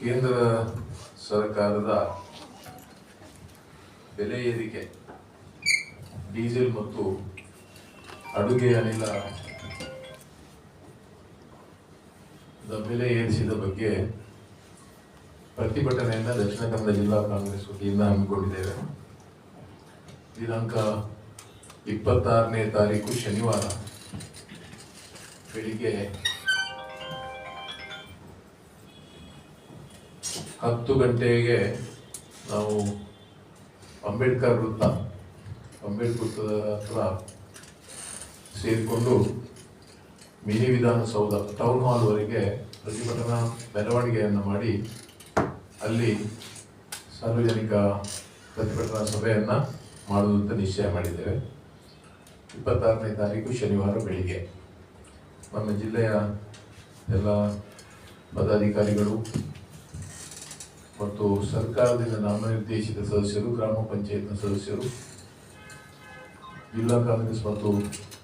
ಕೇಂದ್ರ ಸರ್ಕಾರದ ಬೆಲೆ ಏರಿಕೆ, ಡೀಸೆಲ್ ಮತ್ತು ಅಡುಗೆ ಅನಿಲ ಬೆಲೆ ಏರಿಸಿದ ಬಗ್ಗೆ ಪ್ರತಿಭಟನೆಯನ್ನ ದಕ್ಷಿಣ ಕನ್ನಡ ಜಿಲ್ಲಾ ಕಾಂಗ್ರೆಸ್ ವತಿಯಿಂದ ಹಮ್ಮಿಕೊಂಡಿದ್ದೇವೆ. ದಿನಾಂಕ ಇಪ್ಪತ್ತಾರನೇ ತಾರೀಕು ಶನಿವಾರ, ಬೆಳಿಗ್ಗೆ ಹತ್ತು ಗಂಟೆಗೆ ನಾವು ಅಂಬೇಡ್ಕರ್ ವೃತ್ತ, ಅಂಬೇಡ್ಕರ್ ವೃತ್ತದ ಹತ್ರ ಸೇರಿಕೊಂಡು ಮಿನಿ ವಿಧಾನಸೌಧ ಟೌನ್ ಹಾಲ್ವರೆಗೆ ಪ್ರತಿಭಟನಾ ಮೆರವಣಿಗೆಯನ್ನು ಮಾಡಿ ಅಲ್ಲಿ ಸಾರ್ವಜನಿಕ ಪ್ರತಿಭಟನಾ ಸಭೆಯನ್ನು ಮಾಡುವಂತ ನಿಶ್ಚಯ ಮಾಡಿದ್ದೇವೆ. ಇಪ್ಪತ್ತಾರನೇ ತಾರೀಕು ಶನಿವಾರ ಬೆಳಿಗ್ಗೆ. ನಮ್ಮ ಜಿಲ್ಲೆಯ ಎಲ್ಲ ಪದಾಧಿಕಾರಿಗಳು ಮತ್ತು ಸರ್ಕಾರದಿಂದ ನಾಮನಿರ್ದೇಶಿತ ಸದಸ್ಯರು, ಗ್ರಾಮ ಪಂಚಾಯತ್ನ ಸದಸ್ಯರು, ಜಿಲ್ಲಾ ಕಾಂಗ್ರೆಸ್ ಮತ್ತು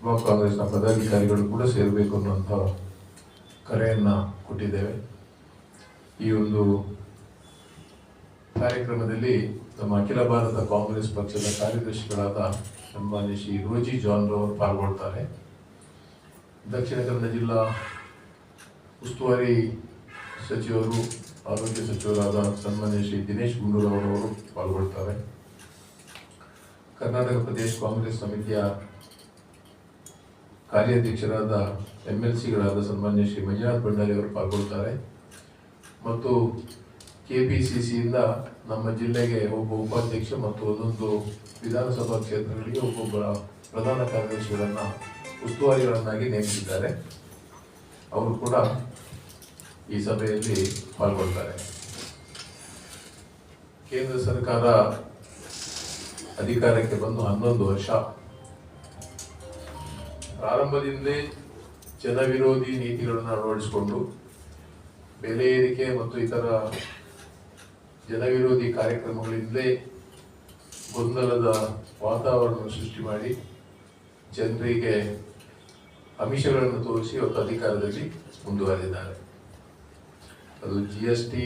ಬ್ಲಾಕ್ ಕಾಂಗ್ರೆಸ್ನ ಪದಾಧಿಕಾರಿಗಳು ಕೂಡ ಸೇರಬೇಕು ಅನ್ನುವಂಥ ಕರೆಯನ್ನು ಕೊಟ್ಟಿದ್ದೇವೆ. ಈ ಒಂದು ಕಾರ್ಯಕ್ರಮದಲ್ಲಿ ನಮ್ಮ ಅಖಿಲ ಭಾರತ ಕಾಂಗ್ರೆಸ್ ಪಕ್ಷದ ಕಾರ್ಯದರ್ಶಿಗಳಾದ ಸನ್ಮಾನ್ಯ ಶ್ರೀ ರೋಜಿ ಜಾನ್ ರವರು ಪಾಲ್ಗೊಳ್ತಾರೆ. ದಕ್ಷಿಣ ಕನ್ನಡ ಜಿಲ್ಲಾ ಉಸ್ತುವಾರಿ ಸಚಿವರು ಆರೋಗ್ಯ ಸಚಿವರಾದ ಸನ್ಮಾನ್ಯ ಶ್ರೀ ದಿನೇಶ್ ಗುಂಡೂರಾವ್ ಪಾಲ್ಗೊಳ್ತಾರೆ. ಕರ್ನಾಟಕ ಪ್ರದೇಶ ಕಾಂಗ್ರೆಸ್ ಸಮಿತಿಯ ಕಾರ್ಯಾಧ್ಯಕ್ಷರಾದ ಎಂ ಎಲ್ ಸಿಗಳಾದ ಸನ್ಮಾನ್ಯ ಶ್ರೀ ಮಂಜುನಾಥ್ ಭಂಡಾರಿ ಅವರು ಪಾಲ್ಗೊಳ್ತಾರೆ. ಮತ್ತು ಕೆ ಪಿ ಸಿ ಸಿಯಿಂದ ನಮ್ಮ ಜಿಲ್ಲೆಗೆ ಒಬ್ಬ ಉಪಾಧ್ಯಕ್ಷ ಮತ್ತು ಒಂದೊಂದು ವಿಧಾನಸಭಾ ಕ್ಷೇತ್ರಗಳಿಗೆ ಒಬ್ಬೊಬ್ಬ ಪ್ರಧಾನ ಕಾರ್ಯದರ್ಶಿಗಳನ್ನು ಉಸ್ತುವಾರಿಗಳನ್ನಾಗಿ ನೇಮಿಸಿದ್ದಾರೆ. ಅವರು ಕೂಡ ಈ ಸಭೆಯಲ್ಲಿ ಪಾಲ್ಗೊಳ್ತಾರೆ. ಕೇಂದ್ರ ಸರ್ಕಾರ ಅಧಿಕಾರಕ್ಕೆ ಬಂದು ಹನ್ನೊಂದು ವರ್ಷ. ಪ್ರಾರಂಭದಿಂದಲೇ ಜನವಿರೋಧಿ ನೀತಿಗಳನ್ನು ಅಳವಡಿಸಿಕೊಂಡು ಬೆಲೆ ಏರಿಕೆ ಮತ್ತು ಇತರ ಜನವಿರೋಧಿ ಕಾರ್ಯಕ್ರಮಗಳಿಂದಲೇ ಗೊಂದಲದ ವಾತಾವರಣ ಸೃಷ್ಟಿ ಮಾಡಿ ಜನರಿಗೆ ಅಮಿಷಗಳನ್ನು ತೋರಿಸಿ ಇವತ್ತು ಅಧಿಕಾರದಲ್ಲಿ ಮುಂದುವರೆದಿದ್ದಾರೆ. ಅದು ಜಿ ಎಸ್ ಟಿ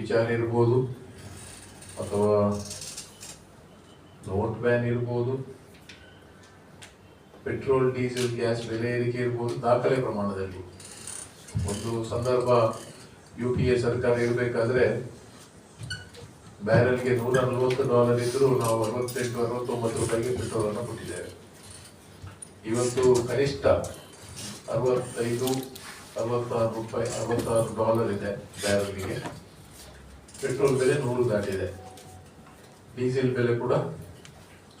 ವಿಚಾರ ಇರ್ಬೋದು, ಅಥವಾ ನೋಟ್ ಬ್ಯಾನ್ ಇರ್ಬೋದು ಪೆಟ್ರೋಲ್ ಡೀಸೆಲ್ ಗ್ಯಾಸ್ ಬೆಲೆ ಏರಿಕೆ ಇರ್ಬೋದು, ದಾಖಲೆ ಪ್ರಮಾಣದಲ್ಲಿ. ಒಂದು ಸಂದರ್ಭ ಯು ಪಿ ಎ ಸರ್ಕಾರ ಇರಬೇಕಾದ್ರೆ ಬ್ಯಾರಲ್ಗೆ ನೂರ ನಲವತ್ತು ಡಾಲರ್ ಇದ್ದರೂ ನಾವು ಅರವತ್ತೆಂಟು, ಅರವತ್ತೊಂಬತ್ತು ರೂಪಾಯಿಗೆ ಪೆಟ್ರೋಲನ್ನು ಕೊಟ್ಟಿದ್ದೇವೆ. ಇವತ್ತು ಕನಿಷ್ಠ ಅರವತ್ತೈದು ಅರವತ್ತಾರು ರೂಪಾಯಿ, ಅರವತ್ತಾರು ಡಾಲರ್ ಇದೆ ಬ್ಯಾರಲ್ಗೆ ಪೆಟ್ರೋಲ್ ಬೆಲೆ ನೂರು ದಾಟಿದೆ. ಡೀಸೆಲ್ ಬೆಲೆ ಕೂಡ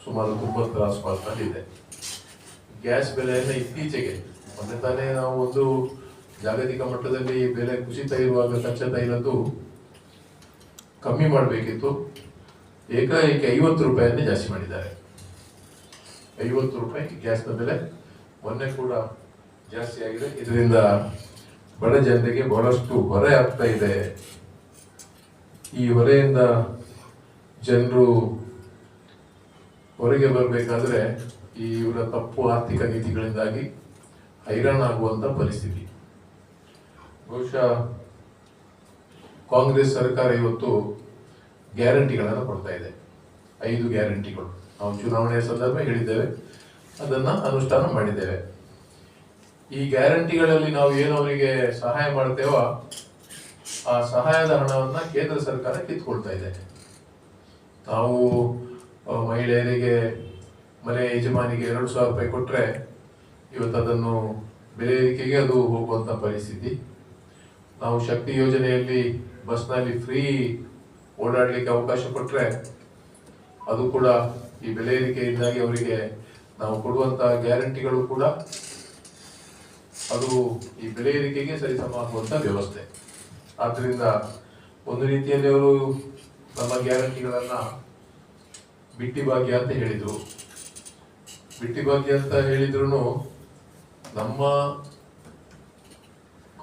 ಸುಮಾರು ತೊಂಬತ್ತು ಆಸ್ಪಾಸ್ನಲ್ಲಿ ಇದೆ. ಗ್ಯಾಸ್ ಬೆಲೆಯನ್ನು ಇತ್ತೀಚೆಗೆ, ಮೊನ್ನೆ ತಾನೇ ನಾವು ಒಂದು ಜಾಗತಿಕ ಮಟ್ಟದಲ್ಲಿ ಬೆಲೆ ಕುಸಿತ ಇರುವಾಗ ಕಚ್ಚಾ ತೈಲದ್ದು ಕಮ್ಮಿ ಮಾಡಬೇಕಿತ್ತು. ಏಕಾಏಕಿ ಐವತ್ತು ರೂಪಾಯಿಯನ್ನೇ ಜಾಸ್ತಿ ಮಾಡಿದ್ದಾರೆ. ಐವತ್ತು ರೂಪಾಯಿ ಗ್ಯಾಸ್ನ ಬೆಲೆ. ಮೊನ್ನೆ ಕೂಡ ಜಾಸ್ತಿ ಆಗಿದೆ. ಇದರಿಂದ ಬಡ ಜನರಿಗೆ ಬಹಳಷ್ಟು ಹೊರೆ ಆಗ್ತಾ ಇದೆ. ಈ ಹೊರೆಯಿಂದ ಜನರು ಹೊರಗೆ ಬರಬೇಕಾದ್ರೆ ಈ ಇವರ ತಪ್ಪು ಆರ್ಥಿಕ ನೀತಿಗಳಿಂದಾಗಿ ಹೈರಾಣಾಗುವಂತ ಪರಿಸ್ಥಿತಿ. ಬಹುಶಃ ಕಾಂಗ್ರೆಸ್ ಸರ್ಕಾರ ಇವತ್ತು ಗ್ಯಾರಂಟಿಗಳನ್ನು ಕೊಡ್ತಾ ಇದೆ. ಐದು ಗ್ಯಾರಂಟಿಗಳು. ನಾವು ಚುನಾವಣೆಯ ಸಂದರ್ಭ ಹೇಳಿದ್ದೇವೆ. ಅದನ್ನ ಅನುಷ್ಠಾನ ಮಾಡಿದ್ದೇವೆ. ಈ ಗ್ಯಾರಂಟಿಗಳಲ್ಲಿ ನಾವು ಏನು ಅವರಿಗೆ ಸಹಾಯ ಮಾಡ್ತೇವೋ ಆ ಸಹಾಯದ ಹಣವನ್ನ ಕೇಂದ್ರ ಸರ್ಕಾರ ಕಿತ್ಕೊಳ್ತಾ ಇದೆ. ನಾವು ಮಹಿಳೆಯರಿಗೆ, ಮನೆ ಯಜಮಾನಿಗೆ ಎರಡು ಸಾವಿರ ರೂಪಾಯಿ ಕೊಟ್ರೆ ಇವತ್ತು ಅದನ್ನು ಬೆಲೆ ಏರಿಕೆಗೆ ಅದು ಹೋಗುವಂತ ಪರಿಸ್ಥಿತಿ. ನಾವು ಶಕ್ತಿ ಯೋಜನೆಯಲ್ಲಿ ಬಸ್ನಲ್ಲಿ ಫ್ರೀ ಓಡಾಡಲಿಕ್ಕೆ ಅವಕಾಶ ಕೊಟ್ಟರೆ ಅದು ಕೂಡ ಈ ಬೆಲೆ ಏರಿಕೆಯಿಂದಾಗಿ ಅವರಿಗೆ ನಾವು ಕೊಡುವಂತಹ ಗ್ಯಾರಂಟಿಗಳು ಕೂಡ ಅದು ಈ ಬೆಲೆ ಏರಿಕೆಗೆ ಸರಿಸಮಾಗುವಂತ ವ್ಯವಸ್ಥೆ. ಆದ್ದರಿಂದ ಒಂದು ರೀತಿಯಲ್ಲಿ ಅವರು ನಮ್ಮ ಗ್ಯಾರಂಟಿಗಳನ್ನ ಬಿಟ್ಟಿ ಭಾಗ್ಯ ಅಂತ ಹೇಳಿದರು. ಬಿಟ್ಟಿ ಭಾಗ್ಯ ಅಂತ ಹೇಳಿದ್ರು ನಮ್ಮ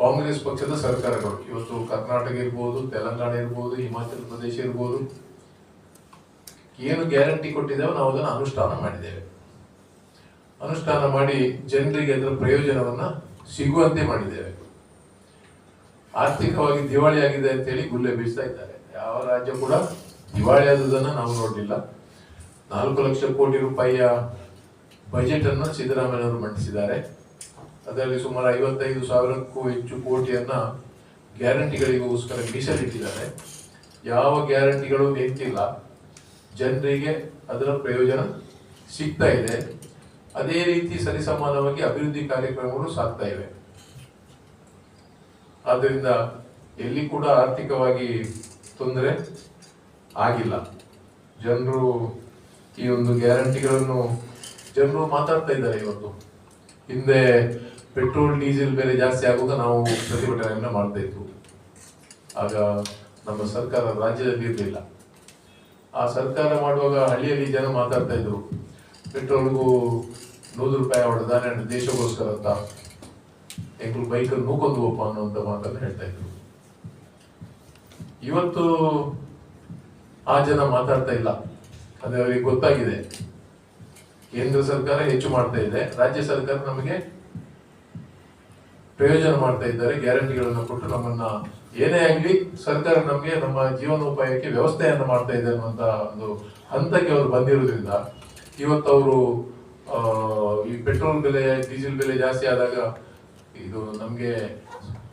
ಕಾಂಗ್ರೆಸ್ ಪಕ್ಷದ ಸರ್ಕಾರಗಳು. ಇವತ್ತು ಕರ್ನಾಟಕ ಇರ್ಬೋದು, ತೆಲಂಗಾಣ ಇರ್ಬೋದು, ಹಿಮಾಚಲ ಪ್ರದೇಶ ಇರ್ಬೋದು, ಏನು ಗ್ಯಾರಂಟಿ ಕೊಟ್ಟಿದ್ದೇವೆ ನಾವು ಅದನ್ನು ಅನುಷ್ಠಾನ ಮಾಡಿದ್ದೇವೆ. ಅನುಷ್ಠಾನ ಮಾಡಿ ಜನರಿಗೆ ಅದರ ಪ್ರಯೋಜನವನ್ನ ಸಿಗುವಂತೆ ಮಾಡಿದ್ದೇವೆ. ಆರ್ಥಿಕವಾಗಿ ದಿವಾಳಿ ಆಗಿದೆ ಅಂತೇಳಿ ಗುಲ್ಲೆ ಬೀಸ್ತಾ ಇದ್ದಾರೆ. ಯಾವ ರಾಜ್ಯ ಕೂಡ ದಿವಾಳಿ ಆದುದನ್ನು ನಾವು ನೋಡಲಿಲ್ಲ. ನಾಲ್ಕು ಲಕ್ಷ ಕೋಟಿ ರೂಪಾಯಿಯ ಬಜೆಟ್ ಅನ್ನು ಸಿದ್ದರಾಮಯ್ಯನವರು ಮಂಡಿಸಿದ್ದಾರೆ. ಅದರಲ್ಲಿ ಸುಮಾರು ಐವತ್ತೈದು ಸಾವಿರಕ್ಕೂ ಹೆಚ್ಚು ಕೋಟಿಯನ್ನ ಗ್ಯಾರಂಟಿಗಳಿಗೋಸ್ಕರ ಮೀಸಲಿಟ್ಟಿದ್ದಾರೆ. ಯಾವ ಗ್ಯಾರಂಟಿಗಳು ನಿಂತಿಲ್ಲ ಜನರಿಗೆ ಅದರ ಪ್ರಯೋಜನ ಸಿಗ್ತಾ ಇದೆ. ಅದೇ ರೀತಿ ಸರಿಸಮಾನವಾಗಿ ಅಭಿವೃದ್ಧಿ ಕಾರ್ಯಕ್ರಮಗಳು ಸಾಗ್ತಾ ಇವೆ. ಆದ್ದರಿಂದ ಎಲ್ಲಿ ಕೂಡ ಆರ್ಥಿಕವಾಗಿ ತೊಂದರೆ ಆಗಿಲ್ಲ. ಜನರು ಈ ಒಂದು ಗ್ಯಾರಂಟಿಗಳನ್ನು, ಜನರು ಮಾತಾಡ್ತಾ ಇದ್ದಾರೆ ಇವತ್ತು. ಹಿಂದೆ ಪೆಟ್ರೋಲ್, ಡೀಸೆಲ್ ಬೆಲೆ ಜಾಸ್ತಿ ಆಗುವಾಗ ನಾವು ಪ್ರತಿಭಟನೆಯನ್ನ ಮಾಡ್ತಾ ಇದ್ವು. ಆಗ ನಮ್ಮ ಸರ್ಕಾರ ರಾಜ್ಯದಲ್ಲಿ ಇರಲಿಲ್ಲ. ಆ ಸರ್ಕಾರ ಮಾಡುವಾಗ ಹಳ್ಳಿಯಲ್ಲಿ ಜನ ಮಾತಾಡ್ತಾ ಇದ್ರು. ಪೆಟ್ರೋಲ್ಗೂ ನೂರು ರೂಪಾಯಿ ಹೊಡೆದಾನೆ ದೇಶಕ್ಕೋಸ್ಕರ ಅಂತ ಎಂಕ್ಳು ಬೈಕಲ್ಲಿ ನೂಕೊಂದು ಒಪ್ಪ ಅನ್ನುವಂತ ಮಾತನ್ನು ಹೇಳ್ತಾ ಇದ್ರು. ಇವತ್ತು ಆ ಜನ ಮಾತಾಡ್ತಾ ಇಲ್ಲ. ಅದೇ ಅವರಿಗೆ ಗೊತ್ತಾಗಿದೆ. ಕೇಂದ್ರ ಸರ್ಕಾರ ಹೆಚ್ಚು ಮಾಡ್ತಾ ಇದೆ. ರಾಜ್ಯ ಸರ್ಕಾರ ನಮಗೆ ಪ್ರಯೋಜನ ಮಾಡ್ತಾ ಇದ್ದಾರೆ. ಗ್ಯಾರಂಟಿಗಳನ್ನು ಕೊಟ್ಟು ನಮ್ಮನ್ನ ಏನೇ ಆಗಲಿ ಸರ್ಕಾರ ನಮಗೆ ನಮ್ಮ ಜೀವನೋಪಾಯಕ್ಕೆ ವ್ಯವಸ್ಥೆಯನ್ನು ಮಾಡ್ತಾ ಇದೆ ಅನ್ನುವಂಥ ಒಂದು ಹಂತಕ್ಕೆ ಅವರು ಬಂದಿರೋದ್ರಿಂದ ಇವತ್ತು ಅವರು ಈ ಪೆಟ್ರೋಲ್ ಬೆಲೆ, ಡೀಸೆಲ್ ಬೆಲೆ ಜಾಸ್ತಿ ಆದಾಗ ಇದು ನಮಗೆ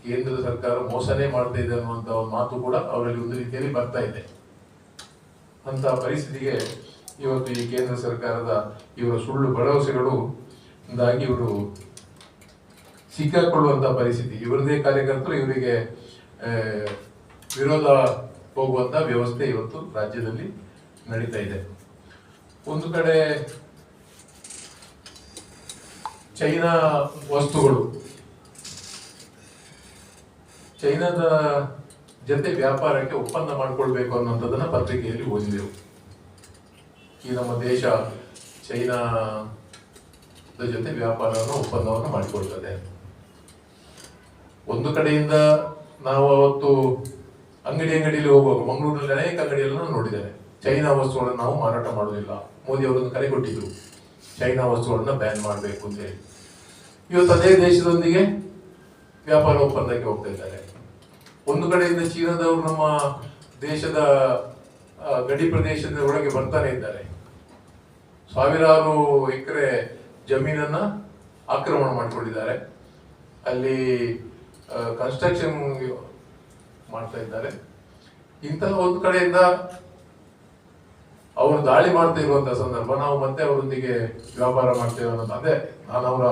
ಕೇಂದ್ರ ಸರ್ಕಾರ ಮೋಸನೇ ಮಾಡ್ತಾ ಇದೆ ಅನ್ನುವಂಥ ಒಂದು ಮಾತು ಕೂಡ ಅವರಲ್ಲಿ ಒಂದು ರೀತಿಯಲ್ಲಿ ಬರ್ತಾ ಇದೆ. ಅಂತ ಪರಿಸ್ಥಿತಿಗೆ ಇವತ್ತು ಈ ಕೇಂದ್ರ ಸರ್ಕಾರದ ಇವರ ಸುಳ್ಳು ಭರವಸೆಗಳು, ಇಂದಾಗಿ ಇವರು ಸಿಕ್ಕಾಕೊಳ್ಳುವಂಥ ಪರಿಸ್ಥಿತಿ. ಇವರದೇ ಕಾರ್ಯಕರ್ತರು ಇವರಿಗೆ ವಿರೋಧ ಹೋಗುವಂತ ವ್ಯವಸ್ಥೆ ಇವತ್ತು ರಾಜ್ಯದಲ್ಲಿ ನಡೀತಾ ಇದೆ. ಒಂದು ಕಡೆ ಚೈನಾ ವಸ್ತುಗಳು. ಚೈನಾದ ಜೊತೆ ವ್ಯಾಪಾರಕ್ಕೆ ಒಪ್ಪಂದ ಮಾಡಿಕೊಳ್ಬೇಕು ಅನ್ನೋಂಥದ್ದನ್ನ ಪತ್ರಿಕೆಯಲ್ಲಿ ಓದಿದೆವು. ಈ ನಮ್ಮ ದೇಶ ಚೈನಾದ ಜೊತೆ ವ್ಯಾಪಾರವನ್ನು, ಒಪ್ಪಂದವನ್ನು ಮಾಡಿಕೊಳ್ತದೆ. ಒಂದು ಕಡೆಯಿಂದ ನಾವು ಅವತ್ತು ಅಂಗಡಿ ಅಂಗಡಿಯಲ್ಲಿ ಹೋಗುವಾಗ, ಮಂಗಳೂರಿನಲ್ಲಿ ಅನೇಕ ಅಂಗಡಿಯಲ್ಲೂ ನೋಡಿದ್ದೇನೆ ಚೈನಾ ವಸ್ತುಗಳನ್ನು ನಾವು ಮಾರಾಟ ಮಾಡೋದಿಲ್ಲ ಮೋದಿ ಅವರನ್ನು ಕರೆ ಕೊಟ್ಟಿದ್ರು. ಚೈನಾ ವಸ್ತುಗಳನ್ನು ಬ್ಯಾನ್ ಮಾಡಬೇಕು ಅಂತ ಹೇಳಿ. ಇವತ್ತು ಅದೇ ದೇಶದೊಂದಿಗೆ ವ್ಯಾಪಾರ ಒಪ್ಪಂದಕ್ಕೆ ಹೋಗ್ತಾ ಇದ್ದಾರೆ. ಒಂದು ಕಡೆಯಿಂದ ಚೀನಾದವರು ನಮ್ಮ ದೇಶದ ಗಡಿ ಪ್ರದೇಶದ ಒಳಗೆ ಬರ್ತಾನೆ ಇದ್ದಾರೆ. ಸಾವಿರಾರು ಎಕರೆ ಜಮೀನನ್ನ ಆಕ್ರಮಣ ಮಾಡಿಕೊಂಡಿದ್ದಾರೆ. ಅಲ್ಲಿ ಕನ್ಸ್ಟ್ರಕ್ಷನ್ ಮಾಡ್ತಾ ಇದ್ದಾರೆ. ಇಂತಹ ಒಂದು ಕಡೆಯಿಂದ ಅವರು ದಾಳಿ ಮಾಡ್ತಾ ಇರುವಂತಹ ಸಂದರ್ಭ, ನಾವು ಮತ್ತೆ ಅವರೊಂದಿಗೆ ವ್ಯಾಪಾರ ಮಾಡ್ತೇವೆ ಅನ್ನೋದು. ಅದೇ ನಾನು ಅವರ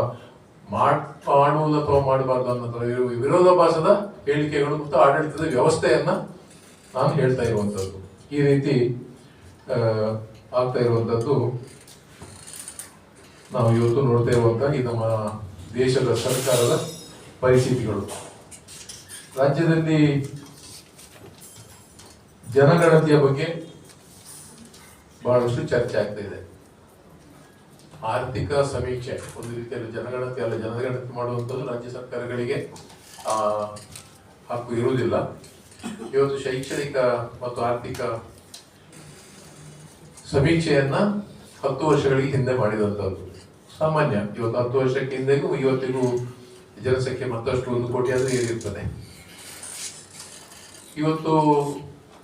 ಮಾಡ್ ಮಾಡುವುದು ಅಥವಾ ಮಾಡಬಾರ್ದು ಅನ್ನೋದ್ರ ವಿರೋಧ ವಿರೋಧಾಭಾಸದ ಹೇಳಿಕೆಗಳು ಮತ್ತು ಆಡಳಿತದ ವ್ಯವಸ್ಥೆಯನ್ನ ನಾನು ಹೇಳ್ತಾ ಇರುವಂತದ್ದು. ಈ ರೀತಿ ಆಗ್ತಾ ಇರುವಂತದ್ದು ನಾವು ಇವತ್ತು ನೋಡ್ತಾ ಇರುವಂತ ಈ ನಮ್ಮ ದೇಶದ ಸರ್ಕಾರದ ಪರಿಸ್ಥಿತಿಗಳು. ರಾಜ್ಯದಲ್ಲಿ ಜನಗಣತಿಯ ಬಗ್ಗೆ ಬಹಳಷ್ಟು ಚರ್ಚೆ ಆಗ್ತಾ ಇದೆ. ಆರ್ಥಿಕ ಸಮೀಕ್ಷೆ, ಒಂದು ರೀತಿಯಲ್ಲಿ ಜನಗಣತಿ ಅಲ್ಲ, ಜನಗಣತಿ ಮಾಡುವಂಥದ್ದು ರಾಜ್ಯ ಸರ್ಕಾರಗಳಿಗೆ ಹಕ್ಕು ಇರುವುದಿಲ್ಲ. ಇವತ್ತು ಶೈಕ್ಷಣಿಕ ಮತ್ತು ಆರ್ಥಿಕ ಸಮೀಕ್ಷೆಯನ್ನ ಹತ್ತು ವರ್ಷಗಳಿಗೆ ಹಿಂದೆ ಮಾಡಿದಂಥದ್ದು. ಸಾಮಾನ್ಯ, ಇವತ್ತು ಹತ್ತು ವರ್ಷಕ್ಕೆ ಹಿಂದೆಗೂ ಇವತ್ತಿಗೂ ಜನಸಂಖ್ಯೆ ಮತ್ತಷ್ಟು ಒಂದು ಕೋಟಿ ಆದ್ರೂ ಏರಿರ್ತದೆ ಇವತ್ತು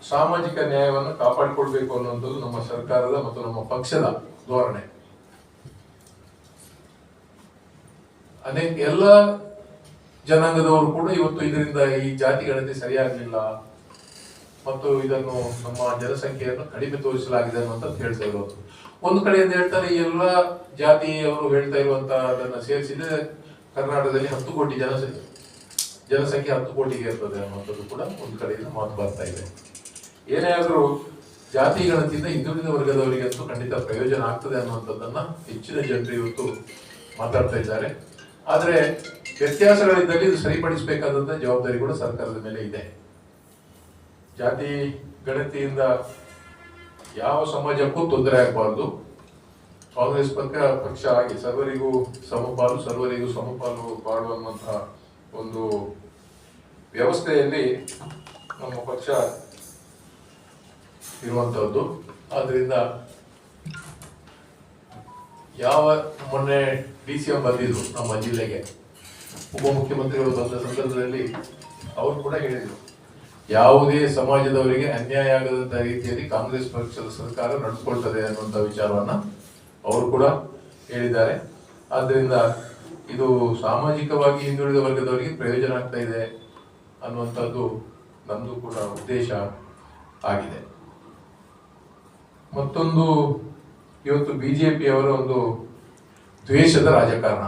ಸಾಮಾಜಿಕ ನ್ಯಾಯವನ್ನು ಕಾಪಾಡಿಕೊಳ್ಬೇಕು ಅನ್ನುವಂಥದ್ದು ನಮ್ಮ ಸರ್ಕಾರದ ಮತ್ತು ನಮ್ಮ ಪಕ್ಷದ ಧೋರಣೆ. ಅನೇಕ ಎಲ್ಲ ಜನಾಂಗದವರು ಕೂಡ ಇವತ್ತು ಇದರಿಂದ ಈ ಜಾತಿಗಳಲ್ಲಿ ಸರಿಯಾಗಲಿಲ್ಲ ಮತ್ತು ಇದನ್ನು ನಮ್ಮ ಜನಸಂಖ್ಯೆಯನ್ನು ಕಡಿಮೆ ತೋರಿಸಲಾಗಿದೆ ಅನ್ನುವಂಥದ್ದು ಹೇಳ್ತಾ ಇರೋದು. ಒಂದು ಕಡೆಯಿಂದ ಹೇಳ್ತಾರೆ ಎಲ್ಲ ಜಾತಿಯವರು ಹೇಳ್ತಾ ಇರುವಂತ ಅದನ್ನ ಸೇರಿಸಿದ್ರೆ ಕರ್ನಾಟಕದಲ್ಲಿ ಹತ್ತು ಕೋಟಿ ಜನಸಂಖ್ಯೆ ಜನಸಂಖ್ಯೆ ಹತ್ತು ಕೋಟಿಗೆ ಇರ್ತದೆ ಅನ್ನುವಂಥದ್ದು ಕೂಡ ಒಂದು ಕಡೆಯಿಂದ ಮಾತು ಬರ್ತಾ ಇದೆ. ಏನೇ ಆದರೂ ಜಾತಿ ಗಣತಿಯಿಂದ ಹಿಂದುಳಿದ ವರ್ಗದವರಿಗಂತೂ ಖಂಡಿತ ಪ್ರಯೋಜನ ಆಗ್ತದೆ ಅನ್ನುವಂಥದ್ದನ್ನ ಹೆಚ್ಚಿನ ಜನರು ಇವತ್ತು ಮಾತಾಡ್ತಾ ಇದ್ದಾರೆ. ಆದರೆ ವ್ಯತ್ಯಾಸಗಳಿದ್ದಲ್ಲಿ ಇದು ಸರಿಪಡಿಸಬೇಕಾದಂತ ಜವಾಬ್ದಾರಿ ಕೂಡ ಸರ್ಕಾರದ ಮೇಲೆ ಇದೆ. ಜಾತಿ ಗಣತಿಯಿಂದ ಯಾವ ಸಮಾಜಕ್ಕೂ ತೊಂದರೆ ಆಗಬಾರ್ದು. ಕಾಂಗ್ರೆಸ್ ಪಕ್ಷ ಪಕ್ಷ ಆಗಿ ಸರ್ವರಿಗೂ ಸಮಪಾಲು ಸರ್ವರಿಗೂ ಸಮಪಾಲು ಅನ್ನುವಂತಹ ಒಂದು ವ್ಯವಸ್ಥೆಯಲ್ಲಿ ನಮ್ಮ ಪಕ್ಷ ಇರುವಂತಹದ್ದು. ಆದ್ದರಿಂದ ಯಾವ ಮೊನ್ನೆ ಡಿ ಸಿ ಎಂ ಬಂದಿದ್ರು ನಮ್ಮ ಜಿಲ್ಲೆಗೆ, ಉಪಮುಖ್ಯಮಂತ್ರಿಗಳು ಬಂದ ಸಂದರ್ಭದಲ್ಲಿ ಅವರು ಕೂಡ ಹೇಳಿದರು. ಯಾವುದೇ ಸಮಾಜದವರಿಗೆ ಅನ್ಯಾಯ ಆಗದಂತ ರೀತಿಯಲ್ಲಿ ಕಾಂಗ್ರೆಸ್ ಪಕ್ಷದ ಸರ್ಕಾರ ನಡೆಸ್ಕೊಳ್ತದೆ ಅನ್ನುವಂಥ ವಿಚಾರವನ್ನ ಅವರು ಕೂಡ ಹೇಳಿದ್ದಾರೆ. ಆದ್ದರಿಂದ ಇದು ಸಾಮಾಜಿಕವಾಗಿ ಹಿಂದುಳಿದ ವರ್ಗದವರಿಗೆ ಪ್ರಯೋಜನ ಆಗ್ತಾ ಇದೆ ಅನ್ನುವಂಥದ್ದು ನಮ್ಮದು ಕೂಡ ಉದ್ದೇಶ ಆಗಿದೆ. ಮತ್ತೊಂದು ಇವತ್ತು ಬಿಜೆಪಿಯವರ ಒಂದು ದ್ವೇಷದ ರಾಜಕಾರಣ.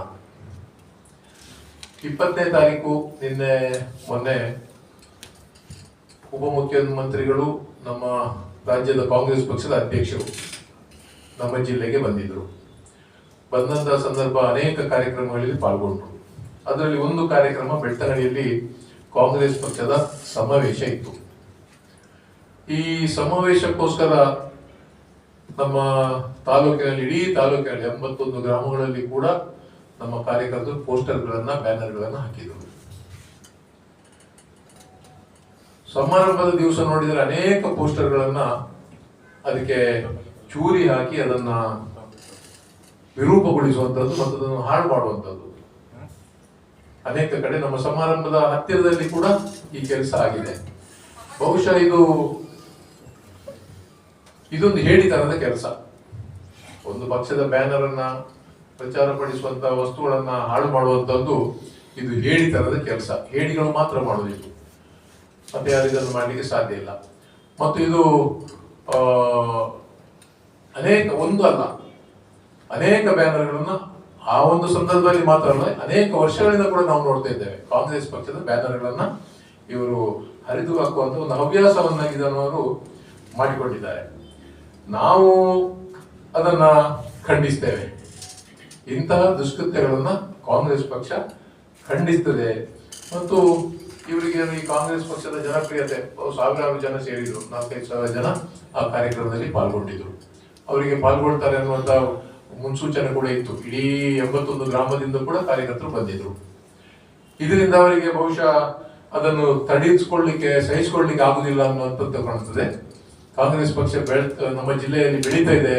ಇಪ್ಪತ್ತನೇ ತಾರೀಕು ನಿನ್ನೆ ಮೊನ್ನೆ ಉಪಮುಖ್ಯಮಂತ್ರಿಗಳು ನಮ್ಮ ರಾಜ್ಯದ ಕಾಂಗ್ರೆಸ್ ಪಕ್ಷದ ಅಧ್ಯಕ್ಷರು ನಮ್ಮ ಜಿಲ್ಲೆಗೆ ಬಂದಿದ್ದರು ಬಂದಂತಹ ಸಂದರ್ಭ ಅನೇಕ ಕಾರ್ಯಕ್ರಮಗಳಲ್ಲಿ ಪಾಲ್ಗೊಂಡರು. ಅದರಲ್ಲಿ ಒಂದು ಕಾರ್ಯಕ್ರಮ ಬೆಳ್ತಂಗಡಿಯಲ್ಲಿ ಕಾಂಗ್ರೆಸ್ ಪಕ್ಷದ ಸಮಾವೇಶ ಇತ್ತು. ಈ ಸಮಾವೇಶಕ್ಕೋಸ್ಕರ ನಮ್ಮ ತಾಲೂಕಿನಲ್ಲಿ, ಇಡೀ ತಾಲೂಕಿನಲ್ಲಿ ಎಂಬತ್ತೊಂದು ಗ್ರಾಮಗಳಲ್ಲಿ ಕೂಡ ನಮ್ಮ ಕಾರ್ಯಕರ್ತರು ಪೋಸ್ಟರ್ಗಳನ್ನ, ಬ್ಯಾನರ್ಗಳನ್ನ ಹಾಕಿದರು. ಸಮಾರಂಭದ ದಿವಸ ನೋಡಿದರೆ ಅನೇಕ ಪೋಸ್ಟರ್ಗಳನ್ನ ಅದಕ್ಕೆ ಚೂರಿ ಹಾಕಿ ಅದನ್ನ ವಿರೂಪಗೊಳಿಸುವಂತದ್ದು ಮತ್ತು ಅದನ್ನು ಹಾಳು ಮಾಡುವಂತದ್ದು. ಅನೇಕ ಕಡೆ ನಮ್ಮ ಸಮಾರಂಭದ ಹತ್ತಿರದಲ್ಲಿ ಕೂಡ ಈ ಕೆಲಸ ಆಗಿದೆ. ಬಹುಶಃ ಇದು ಇದೊಂದು ಹೇಳಿತನದ ಕೆಲಸ. ಒಂದು ಪಕ್ಷದ ಬ್ಯಾನರ್ ಅನ್ನ ಪ್ರಚಾರ ಪಡಿಸುವಂತ ವಸ್ತುಗಳನ್ನ ಹಾಳು ಮಾಡುವಂತದ್ದು ಇದು ಹೇಳಿತನದ ಕೆಲಸ. ಹೇಳಿಗಳು ಮಾತ್ರ ಮಾಡುವುದಿಲ್ಲ. ಮತ್ತೆ ಯಾರು ಇದನ್ನು ಮಾಡಲಿಕ್ಕೆ ಸಾಧ್ಯ ಇಲ್ಲ. ಮತ್ತು ಇದು ಅನೇಕ, ಒಂದು ಅಲ್ಲ. ಅನೇಕ ಬ್ಯಾನರ್ಗಳನ್ನ ಆ ಒಂದು ಸಂದರ್ಭದಲ್ಲಿ ಮಾತ್ರ ಅಲ್ಲ, ಅನೇಕ ವರ್ಷಗಳಿಂದ ಕೂಡ ನಾವು ನೋಡ್ತಾ ಇದ್ದೇವೆ. ಕಾಂಗ್ರೆಸ್ ಪಕ್ಷದ ಬ್ಯಾನರ್ಗಳನ್ನ ಇವರು ಹರಿದು ಹಾಕುವಂತ ಒಂದು ಹವ್ಯಾಸವನ್ನ ಇದನ್ನು ಮಾಡಿಕೊಂಡಿದ್ದಾರೆ. ನಾವು ಅದನ್ನ ಖಂಡಿಸ್ತೇವೆ. ಇಂತಹ ದುಷ್ಕೃತ್ಯಗಳನ್ನ ಕಾಂಗ್ರೆಸ್ ಪಕ್ಷ ಖಂಡಿಸ್ತದೆ. ಮತ್ತು ಇವರಿಗೆ ಈ ಕಾಂಗ್ರೆಸ್ ಪಕ್ಷದ ಜನಪ್ರಿಯತೆ ಸಾವಿರಾರು ಜನ ಸೇರಿದ್ರು, ನಾಲ್ಕೈದು ಸಾವಿರ ಜನ ಆ ಕಾರ್ಯಕ್ರಮದಲ್ಲಿ ಪಾಲ್ಗೊಂಡಿದ್ರು. ಅವರಿಗೆ ಪಾಲ್ಗೊಳ್ತಾರೆ ಅನ್ನುವಂತ ಮುನ್ಸೂಚನೆ ಕೂಡ ಇತ್ತು. ಇಡೀ ಎಂಬತ್ತೊಂದು ಗ್ರಾಮದಿಂದ ಕೂಡ ಕಾರ್ಯಕರ್ತರು ಬಂದಿದ್ರು. ಇದರಿಂದ ಅವರಿಗೆ ಬಹುಶಃ ಅದನ್ನು ತಡೆಯಿಸ್ಕೊಳ್ಳಿಕ್ಕೆ ಸಹಿಸಿಕೊಳ್ಳಿಕ್ಕೆ ಆಗುದಿಲ್ಲ ಅನ್ನುವಂಥದ್ದು ಕಾಣಿಸ್ತದೆ ಕಾಂಗ್ರೆಸ್ ಪಕ್ಷ ಬೆಳ್, ನಮ್ಮ ಜಿಲ್ಲೆಯಲ್ಲಿ ಬೆಳೀತಾ ಇದೆ.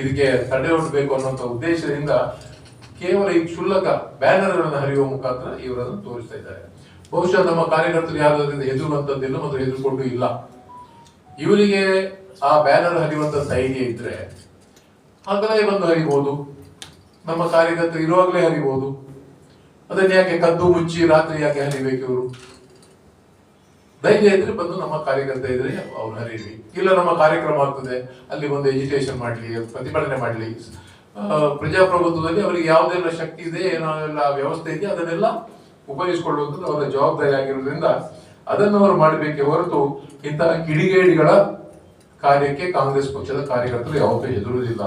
ಇದಕ್ಕೆ ತಡೆ ಒಡ್ಡಬೇಕು ಅನ್ನುವಂಥ ಉದ್ದೇಶದಿಂದ ಕೇವಲ ಈ ಕ್ಷುಲ್ಲಕ ಬ್ಯಾನರ್ಗಳನ್ನು ಹರಿಯುವ ಮುಖಾಂತರ ಇವರನ್ನು ತೋರಿಸ್ತಾ ಇದ್ದಾರೆ. ಬಹುಶಃ ನಮ್ಮ ಕಾರ್ಯಕರ್ತರು ಯಾವುದರಿಂದ ಹೆದರುವಂತದ್ದಿಲ್ಲ ಮತ್ತು ಹೆದರ್ಕೊಂಡು ಇಲ್ಲ. ಇವರಿಗೆ ಆ ಬ್ಯಾನರ್ ಹರಿಯುವಂತ ಧೈರ್ಯ ಇದ್ರೆ ಆಗಲೇ ಬಂದು ಹರಿಬಹುದು ನಮ್ಮ ಕಾರ್ಯಕರ್ತರು ಇರುವಾಗಲೇ ಹರಿಬಹುದು ಅದನ್ನ ಯಾಕೆ ಕದ್ದು ಮುಚ್ಚಿ ರಾತ್ರಿ ಯಾಕೆ ಹರಿಬೇಕು ಇವರು? ಧೈರ್ಯ ಇದ್ರೆ ಬಂದು ನಮ್ಮ ಕಾರ್ಯಕರ್ತ ಇದ್ರೆ ಅವ್ರು ಹರಿಯಲಿ ಇಲ್ಲ ನಮ್ಮ ಕಾರ್ಯಕ್ರಮ ಆಗ್ತದೆ, ಅಲ್ಲಿ ಒಂದು ಎಜುಟೇಷನ್ ಮಾಡಲಿ ಪ್ರತಿಭಟನೆ ಮಾಡಲಿ. ಪ್ರಜಾಪ್ರಭುತ್ವದಲ್ಲಿ ಅವರಿಗೆ ಯಾವುದೆಲ್ಲ ಶಕ್ತಿ ಇದೆ, ಏನೆಲ್ಲ ವ್ಯವಸ್ಥೆ ಇದೆ, ಅದನ್ನೆಲ್ಲ ಉಪಯೋಗಿಸಿಕೊಳ್ಳುವಂಥದ್ದು ಅವರ ಜವಾಬ್ದಾರಿ ಆಗಿರೋದ್ರಿಂದ ಅದನ್ನು ಅವರು ಮಾಡಬೇಕೆ ಹೊರತು ಇಂತಹ ಕಿಡಿಗೇಡಿಗಳ ಕಾರ್ಯಕ್ಕೆ ಕಾಂಗ್ರೆಸ್ ಪಕ್ಷದ ಕಾರ್ಯಕರ್ತರು ಯಾವತ್ತೂ ಹೆದರುವುದಿಲ್ಲ.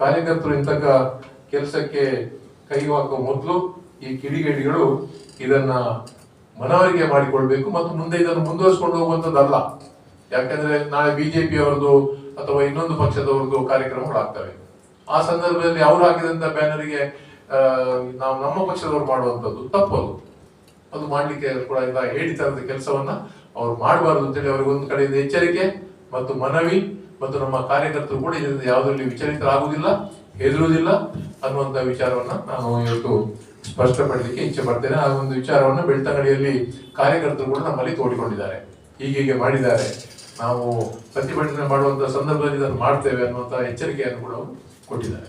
ಕಾರ್ಯಕರ್ತರು ಇಂತಹ ಕೆಲಸಕ್ಕೆ ಕೈ ಹಾಕುವ ಮೊದಲು ಈ ಕಿಡಿಗೇಡಿಗಳು ಇದನ್ನ ಮನವರಿಕೆ ಮಾಡಿಕೊಳ್ಬೇಕು ಮತ್ತು ಮುಂದೆ ಇದನ್ನು ಮುಂದುವರಿಸಿಕೊಂಡು ಹೋಗುವಂಥದ್ದಲ್ಲ. ಯಾಕಂದ್ರೆ ನಾಳೆ ಬಿಜೆಪಿ ಅವರದು ಅಥವಾ ಇನ್ನೊಂದು ಪಕ್ಷದವ್ರದ್ದು ಕಾರ್ಯಕ್ರಮಗಳು ಆಗ್ತವೆ. ಆ ಸಂದರ್ಭದಲ್ಲಿ ಅವರು ಹಾಕಿದಂತ ಬ್ಯಾನರಿಗೆ ನಾವು ನಮ್ಮ ಪಕ್ಷದವರು ಮಾಡುವಂಥದ್ದು ತಪ್ಪದು ಅದು. ಮಾಡಲಿಕ್ಕೆ ಕೂಡ ಇಲ್ಲ, ಹೇಳಿತರದ ಕೆಲಸವನ್ನ ಅವ್ರು ಮಾಡಬಾರದು ಅಂತೇಳಿ ಅವ್ರಿಗೆ ಒಂದು ಕಡೆಯಿಂದ ಎಚ್ಚರಿಕೆ ಮತ್ತು ಮನವಿ ಮತ್ತು ನಮ್ಮ ಕಾರ್ಯಕರ್ತರು ಕೂಡ ಇದರಿಂದ ಯಾವುದರಲ್ಲಿ ವಿಚಲಿತರಾಗುವುದಿಲ್ಲ, ಹೆದರುವುದಿಲ್ಲ ಅನ್ನುವಂತ ವಿಚಾರವನ್ನ ನಾನು ಇವತ್ತು ಸ್ಪಷ್ಟಪಡಲಿಕ್ಕೆ ಇಚ್ಛೆ ಪಡ್ತೇನೆ ಆ ಒಂದು ವಿಚಾರವನ್ನು ಬೆಳ್ತಂಗಡಿಯಲ್ಲಿ ಕಾರ್ಯಕರ್ತರು ಕೂಡ ನಮ್ಮಲ್ಲಿ ತೋಡಿಕೊಂಡಿದ್ದಾರೆ. ಹೀಗೆ ಮಾಡಿದ್ದಾರೆ. ನಾವು ಪ್ರತಿಭಟನೆ ಮಾಡುವಂತಹ ಸಂದರ್ಭದಲ್ಲಿ ಇದನ್ನು ಮಾಡ್ತೇವೆ ಅನ್ನುವಂತಹ ಎಚ್ಚರಿಕೆಯನ್ನು ಕೂಡ ಕೊಟ್ಟಿದ್ದಾರೆ.